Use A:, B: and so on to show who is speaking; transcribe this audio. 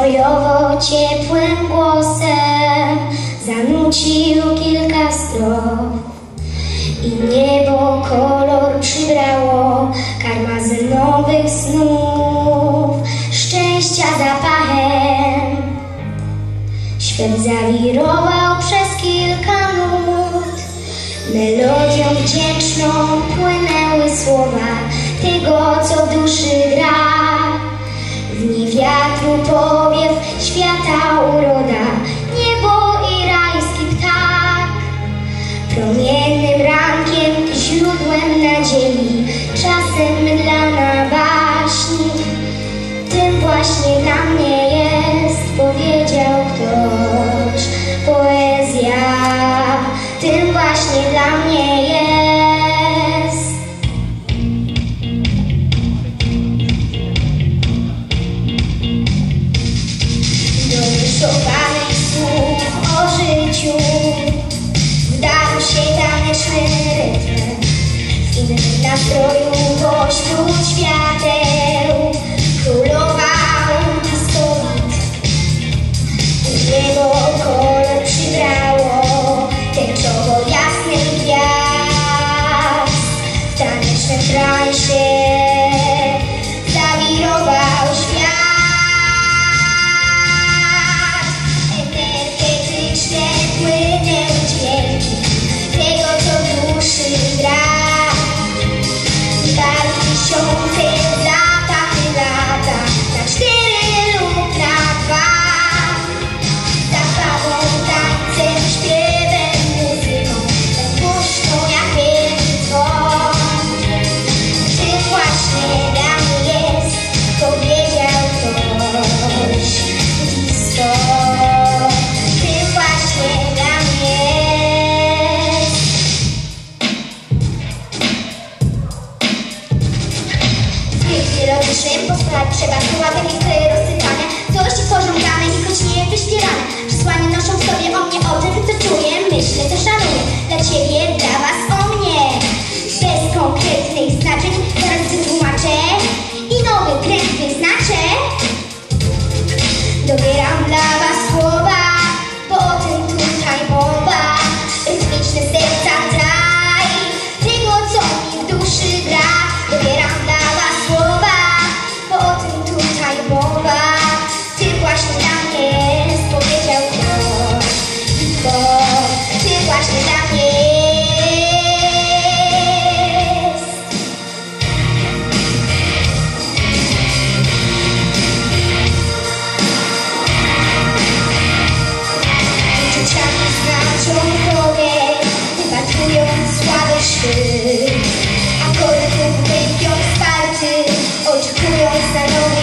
A: Nienastrojowo ciepłym głosem zanucił kilka strof i niebo kolor przybrało karmazynowych snów, szczęścia zapachem. Świat zawirował przez kilka nut, melodią wdzięczną płynęły słowa tego, co w duszy gra. W niej wiatru powiew, poezja. Tym właśnie dla mnie jest. Do wyszowanych słów o życiu wdarł się taneczny rytm. W innym nastroju pośród świateł tanecznym transie zawirował świat. Energetyczne płynęły dźwięki tego, co duszy gra. cidade, chegar com um lado. for your curious and